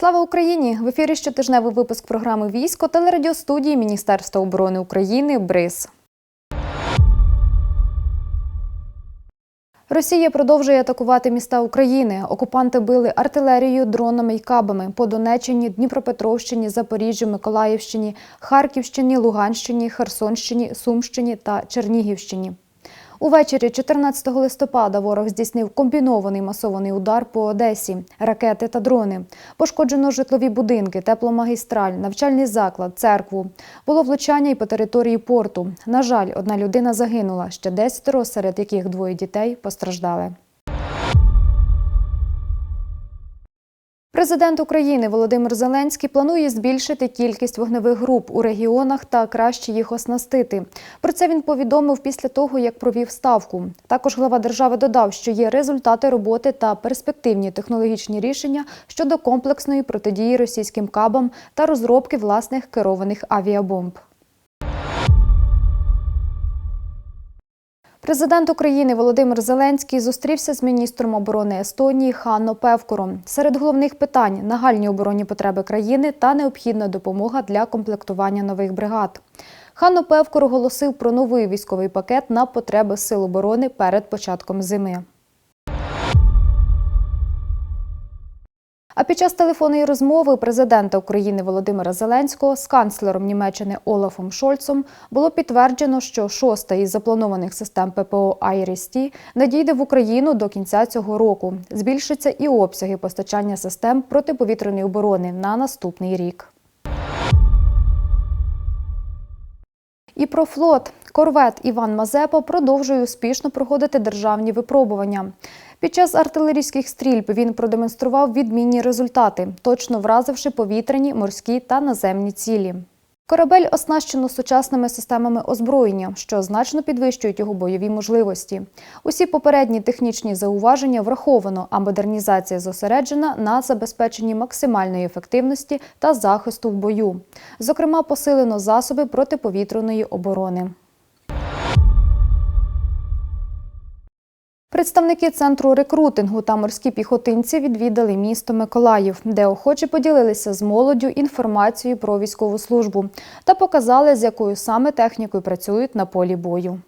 Слава Україні! В ефірі щотижневий випуск програми Військо телерадіостудії Міністерства оборони України БРИЗ. Росія продовжує атакувати міста України. Окупанти били артилерією, дронами й кабами по Донеччині, Дніпропетровщині, Запоріжжю, Миколаївщині, Харківщині, Луганщині, Херсонщині, Сумщині та Чернігівщині. Увечері 14 листопада ворог здійснив комбінований масований удар по Одесі, ракети та дрони. Пошкоджено житлові будинки, тепломагістраль, навчальний заклад, церкву. Було влучання і по території порту. На жаль, одна людина загинула, ще десятеро, серед яких двоє дітей постраждали. Президент України Володимир Зеленський планує збільшити кількість вогневих груп у регіонах та краще їх оснастити. Про це він повідомив після того, як провів ставку. Також глава держави додав, що є результати роботи та перспективні технологічні рішення щодо комплексної протидії російським кабам та розробки власних керованих авіабомб. Президент України Володимир Зеленський зустрівся з міністром оборони Естонії Ханно Певкором. Серед головних питань нагальні оборонні потреби країни та необхідна допомога для комплектування нових бригад. Ханно Певкор оголосив про новий військовий пакет на потреби сил оборони перед початком зими. А під час телефонної розмови президента України Володимира Зеленського з канцлером Німеччини Олафом Шольцом було підтверджено, що шоста із запланованих систем ППО «Айріс-Ті» надійде в Україну до кінця цього року. Збільшаться і обсяги постачання систем протиповітряної оборони на наступний рік. І про флот. Корвет Іван Мазепа продовжує успішно проходити державні випробування. Під час артилерійських стрільб він продемонстрував відмінні результати, точно вразивши повітряні, морські та наземні цілі. Корабель оснащено сучасними системами озброєння, що значно підвищують його бойові можливості. Усі попередні технічні зауваження враховано, а модернізація зосереджена на забезпеченні максимальної ефективності та захисту в бою. Зокрема, посилено засоби протиповітряної оборони. Представники центру рекрутингу та морські піхотинці відвідали місто Миколаїв, де охочі поділилися з молоддю інформацією про військову службу та показали, з якою саме технікою працюють на полі бою.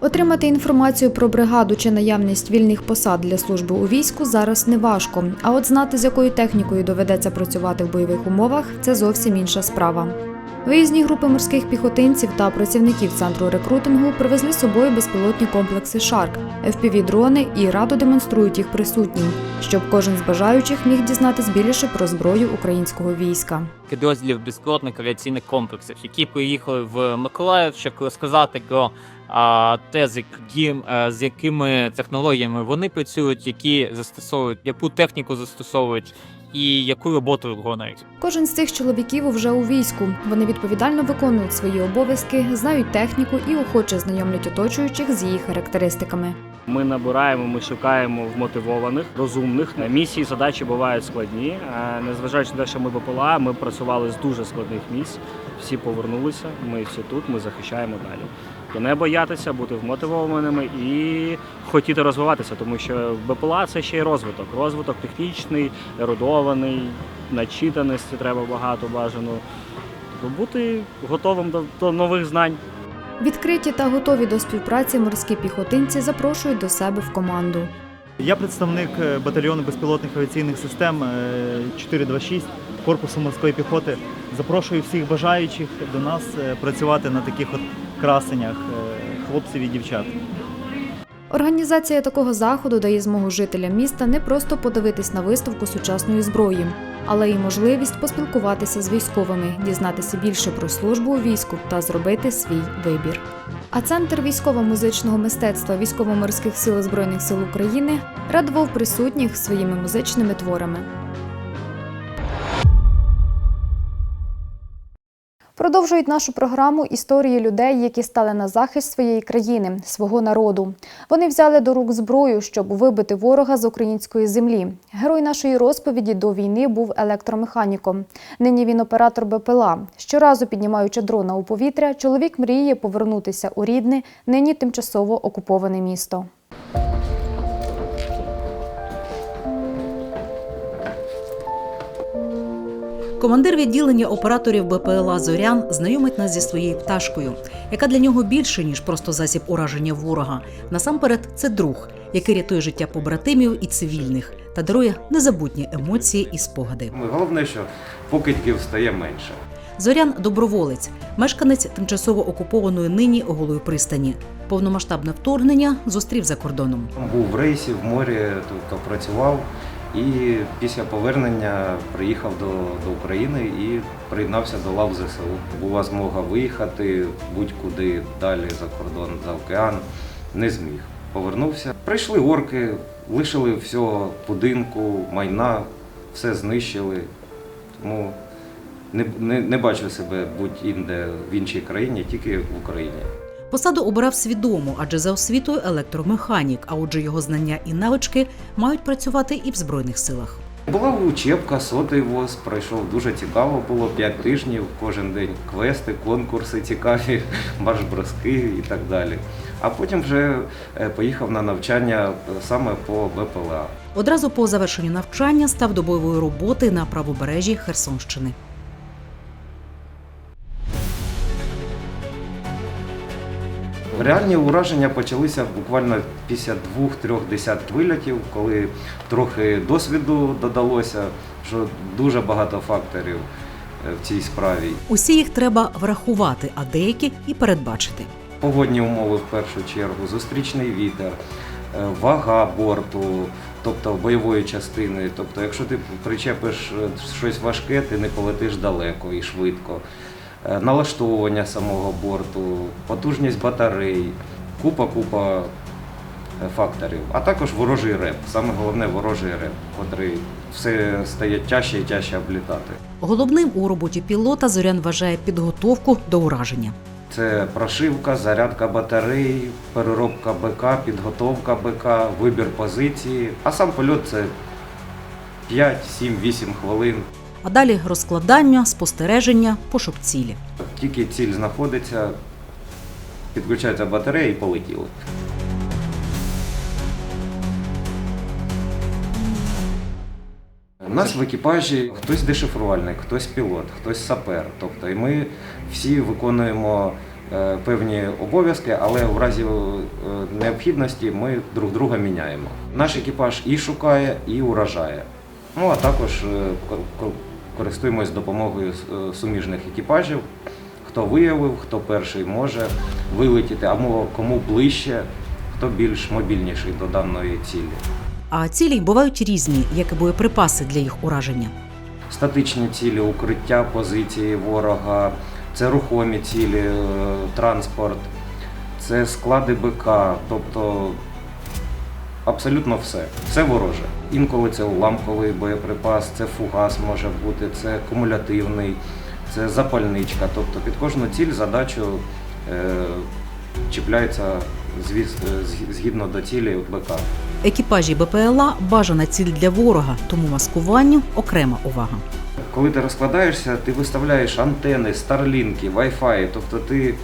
Отримати інформацію про бригаду чи наявність вільних посад для служби у війську зараз не важко. А от знати, з якою технікою доведеться працювати в бойових умовах, це зовсім інша справа. Виїзні групи морських піхотинців та працівників центру рекрутингу привезли з собою безпілотні комплекси Шарк, FPV-дрони і радо демонструють їх присутнім, щоб кожен з бажаючих міг дізнатись більше про зброю українського війська. підрозділів безпілотних авіаційних комплексів, які приїхали в Миколаїв, щоб розказати про те, з, яким, е, з якими технологіями вони працюють, які застосовують, яку техніку застосовують і яку роботу виконують. Кожен з цих чоловіків вже у війську. Вони відповідально виконують свої обов'язки, знають техніку і охоче знайомлять оточуючих з її характеристиками. Ми набираємо, ми шукаємо вмотивованих, розумних. Місії задачі бувають складні. Е, Незважаючи на те, що ми БПЛА, ми працювали з дуже складних місць. Всі повернулися. Ми всі тут. Ми захищаємо далі. То не боятися, бути вмотивованими і хотіти розвиватися, тому що БПЛА це ще й розвиток. Розвиток технічний, ерудований, начитаності треба багато бажано. Тобто бути готовим до, до нових знань. Відкриті та готові до співпраці морські піхотинці запрошують до себе в команду. Я представник е, батальйону безпілотних авіаційних систем е, 426 корпусу морської піхоти. Запрошую всіх бажаючих до нас е, працювати на таких от красенях е, хлопців і дівчат. Організація такого заходу дає змогу жителям міста не просто подивитись на виставку сучасної зброї, але й можливість поспілкуватися з військовими, дізнатися більше про службу у війську та зробити свій вибір. А центр військово-музичного мистецтва військово-морських сил Збройних сил України радував присутніх своїми музичними творами. Продовжують нашу програму історії людей, які стали на захист своєї країни, свого народу. Вони взяли до рук зброю, щоб вибити ворога з української землі. Герой нашої розповіді до війни був електромеханіком. Нині він оператор БПЛА. Щоразу піднімаючи дрона у повітря, чоловік мріє повернутися у рідне, нині тимчасово окуповане місто. Командир відділення операторів БПЛА Зорян знайомить нас зі своєю пташкою, яка для нього більше ніж просто засіб ураження ворога. Насамперед, це друг, який рятує життя побратимів і цивільних та дарує незабутні емоції і спогади. Головне, що покидьків стає менше. Зорян доброволець, мешканець тимчасово окупованої нині голої пристані. Повномасштабне вторгнення зустрів за кордоном. Був в рейсі в морі, тобто працював. І після повернення приїхав до, до України і приєднався до лав ЗСУ. Була змога виїхати будь-куди далі за кордон, за океан. Не зміг. Повернувся. Прийшли орки, лишили всього будинку, майна, все знищили. Тому не, не, не бачу себе будь-інде в іншій країні, тільки в Україні. Посаду обирав свідомо, адже за освітою електромеханік, а отже, його знання і навички мають працювати і в збройних силах. Була учебка, сотий ВОЗ, пройшов дуже цікаво, було 5 тижнів, кожен день квести, конкурси цікаві, марш-броски і так далі. А потім вже е, поїхав на навчання е, саме по БПЛА. Одразу по завершенню навчання став до бойової роботи на правобережжі Херсонщини. Реальні ураження почалися буквально після двох-трьох десятків вильотів, коли трохи досвіду додалося, що дуже багато факторів е, в цій справі. Усі їх треба врахувати, а деякі і передбачити. Погодні умови в першу чергу, зустрічний вітер, е, вага борту, тобто бойової частини. Тобто, якщо ти причепиш е, щось важке, ти не полетиш далеко і швидко. Е, Налаштовування самого борту, потужність батарей, купа-купа е, факторів, а також ворожий реп. Саме головне ворожий реп, котрий все стає тяжче і тяжче облітати. Головним у роботі пілота Зорян вважає підготовку до ураження. Це прошивка, зарядка батарей, переробка БК, підготовка БК, вибір позиції. А сам польот це 5, 7, 8 хвилин. А далі розкладання, спостереження, пошук цілі. Тільки ціль знаходиться, підключається батарея і полетіли. У нас в екіпажі хтось дешифрувальник, хтось пілот, хтось сапер. Тобто, і ми всі виконуємо е, певні обов'язки, але в разі е, необхідності ми друг друга міняємо. Наш екіпаж і шукає, і уражає. Ну а також е, користуємось допомогою е, суміжних екіпажів. Хто виявив, хто перший може вилетіти, або кому ближче, хто більш мобільніший до даної цілі. А цілі бувають різні, як і боєприпаси для їх ураження. Статичні цілі, укриття позиції ворога, це рухомі цілі, е, транспорт, це склади БК, тобто абсолютно все. Все вороже. Інколи це уламковий боєприпас, це фугас може бути, це кумулятивний, це запальничка. Тобто під кожну ціль задачу е, чіпляється е, згідно до цілі БК. Екіпажі БПЛА бажана ціль для ворога, тому маскуванню окрема увага. Коли ти розкладаєшся, ти виставляєш антени, старлінки, Wi-Fi, тобто ти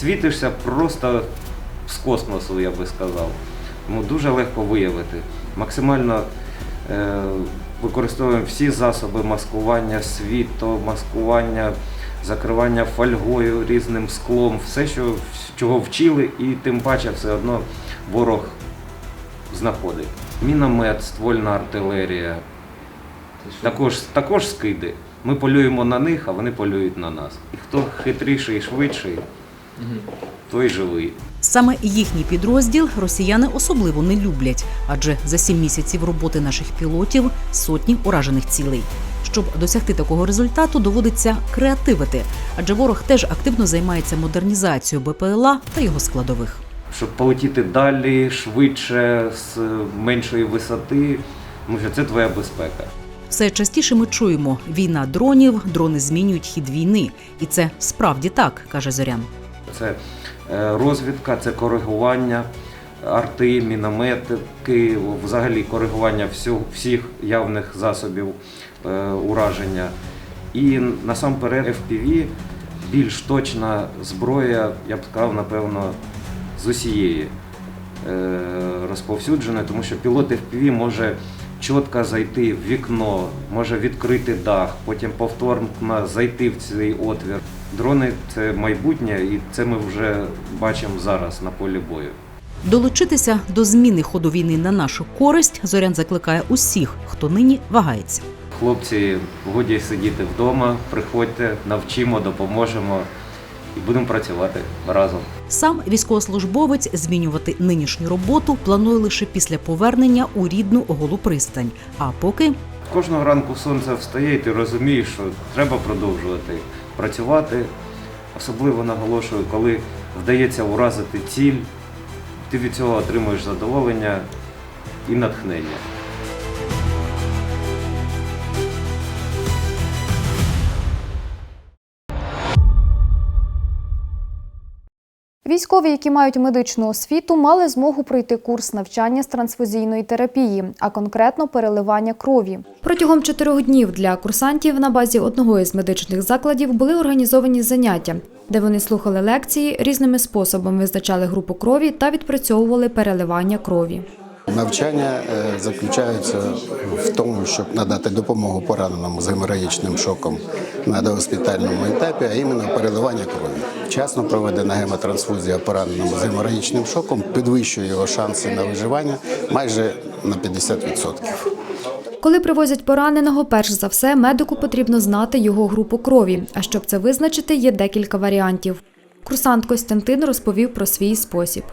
світишся просто з космосу, я би сказав. Тому дуже легко виявити. Максимально е, використовуємо всі засоби маскування, світло, маскування, закривання фольгою, різним склом, все, що, чого вчили, і тим паче все одно ворог знаходить. Міномет, ствольна артилерія, також, також скиди. Ми полюємо на них, а вони полюють на нас. І хто хитріший і швидший, той живий. Саме їхній підрозділ росіяни особливо не люблять, адже за сім місяців роботи наших пілотів сотні уражених цілей. Щоб досягти такого результату, доводиться креативити, адже ворог теж активно займається модернізацією БПЛА та його складових. Щоб полетіти далі, швидше, з меншої висоти, тому що це твоя безпека. Все частіше ми чуємо: війна дронів, дрони змінюють хід війни, і це справді так, каже Зорян. Це е, розвідка, це коригування арти, мінометики, взагалі коригування всіх явних засобів е, ураження. І насамперед FPV більш точна зброя, я б сказав, напевно, з усієї е, розповсюдженої, тому що пілот FPV може чітко зайти в вікно, може відкрити дах, потім повторно зайти в цей отвір. Дрони це майбутнє, і це ми вже бачимо зараз на полі бою. Долучитися до зміни ходу війни на нашу користь Зорян закликає усіх, хто нині вагається. Хлопці, годі сидіти вдома, приходьте, навчимо, допоможемо і будемо працювати разом. Сам військовослужбовець змінювати нинішню роботу планує лише після повернення у рідну голу пристань. А поки Кожного ранку сонце встає, і ти розумієш, що треба продовжувати працювати. Особливо наголошую, коли вдається уразити ціль, ти від цього отримуєш задоволення і натхнення. Військові, які мають медичну освіту, мали змогу пройти курс навчання з трансфузійної терапії, а конкретно переливання крові. Протягом чотирьох днів для курсантів на базі одного із медичних закладів були організовані заняття, де вони слухали лекції, різними способами визначали групу крові та відпрацьовували переливання крові. Навчання е, заключається в тому, щоб надати допомогу пораненому з геморагічним шоком на догоспітальному етапі, а іменно переливання крові. Вчасно проведена гемотрансфузія пораненому з геморагічним шоком підвищує його шанси на виживання майже на 50%. Коли привозять пораненого, перш за все медику потрібно знати його групу крові. А щоб це визначити, є декілька варіантів. Курсант Костянтин розповів про свій спосіб.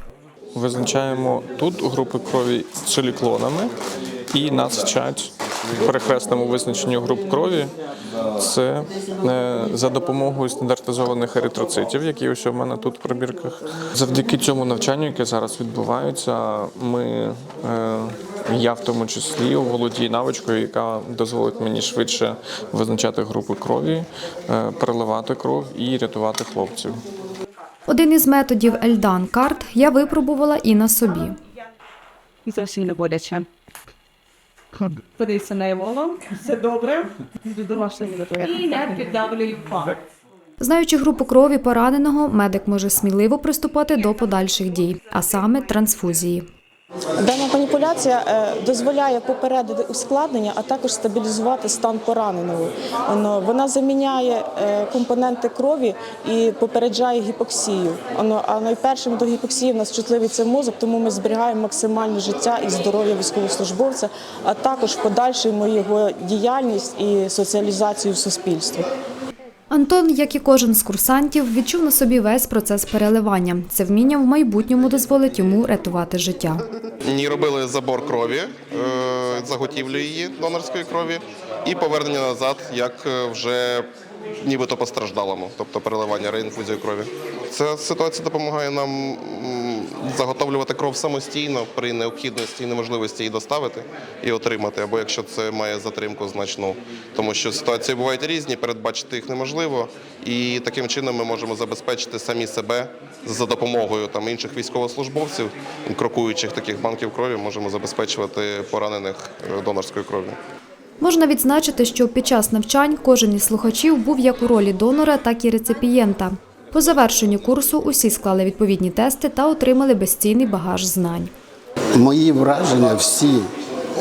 Визначаємо тут групи крові соліклонами і нас вчать перехресному визначенню груп крові. Це е, за допомогою стандартизованих еритроцитів, які ось у мене тут в пробірках. Завдяки цьому навчанню, яке зараз відбувається, ми, е, я в тому числі, володію навичкою, яка дозволить мені швидше визначати групи крові, е, переливати кров і рятувати хлопців. Один із методів Ельдан карт я випробувала і на собі. Зовсім не боляче. Подивіться на його. Все добре. І не піддавлюю пах. Знаючи групу крові пораненого, медик може сміливо приступати до подальших дій, а саме трансфузії. Дана маніпуляція е, дозволяє попередити ускладнення, а також стабілізувати стан пораненого. Вона заміняє е, компоненти крові і попереджає гіпоксію. А найпершим до гіпоксії в нас чутливий це мозок, тому ми зберігаємо максимальне життя і здоров'я військовослужбовця, а також подальшуємо його діяльність і соціалізацію в суспільстві. Антон, як і кожен з курсантів, відчув на собі весь процес переливання. Це вміння в майбутньому дозволить йому рятувати життя. Мені робили забор крові, е, заготівлю її донорської крові, і повернення назад, як е, вже нібито постраждалому, тобто переливання реінфузію крові. Ця ситуація допомагає нам заготовлювати кров самостійно при необхідності і неможливості її доставити і отримати, або якщо це має затримку значну, тому що ситуації бувають різні, передбачити їх неможливо, і таким чином ми можемо забезпечити самі себе за допомогою там інших військовослужбовців, крокуючих таких банків крові, можемо забезпечувати поранених е, донорською кров'ю. Можна відзначити, що під час навчань кожен із слухачів був як у ролі донора, так і реципієнта. По завершенню курсу усі склали відповідні тести та отримали безцінний багаж знань. Мої враження всі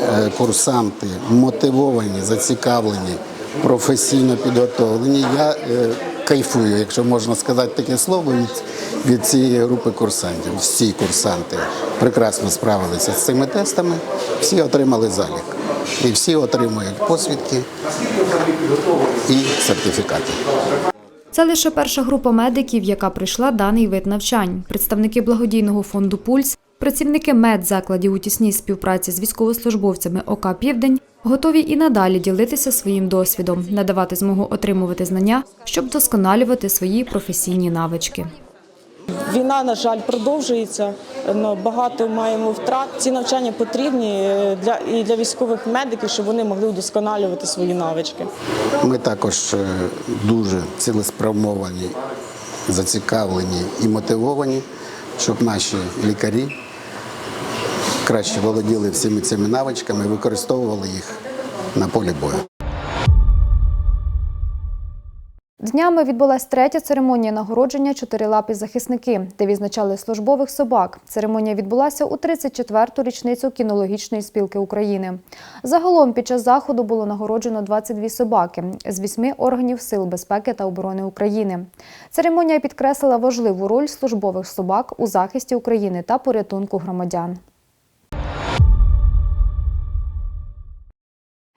е, курсанти мотивовані, зацікавлені, професійно підготовлені. Я е, кайфую, якщо можна сказати таке слово, від, від цієї групи курсантів. Всі курсанти прекрасно справилися з цими тестами, всі отримали залік. І всі отримують посвідки і сертифікати. Це лише перша група медиків, яка пройшла даний вид навчань. Представники благодійного фонду Пульс, працівники медзакладів у тісній співпраці з військовослужбовцями ОК Південь готові і надалі ділитися своїм досвідом, надавати змогу отримувати знання, щоб вдосконалювати свої професійні навички. Війна, на жаль, продовжується. Ну, Багато маємо втрат. Ці навчання потрібні е, і для військових медиків, щоб вони могли вдосконалювати свої навички. Ми також е, дуже цілеспрямовані, зацікавлені і мотивовані, щоб наші лікарі краще володіли всіми цими навичками і використовували їх на полі бою. Днями відбулася третя церемонія нагородження чотирилапі захисники, де відзначали службових собак. Церемонія відбулася у 34-ту річницю кінологічної спілки України. Загалом під час заходу було нагороджено 22 собаки з вісьми органів Сил безпеки та оборони України. Церемонія підкреслила важливу роль службових собак у захисті України та порятунку громадян.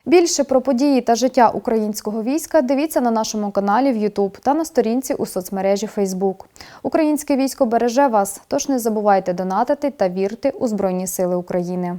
Більше про події та життя українського війська дивіться на нашому каналі в YouTube та на сторінці у соцмережі Facebook. Українське військо береже вас, тож не забувайте донатити та вірити у Збройні Сили України.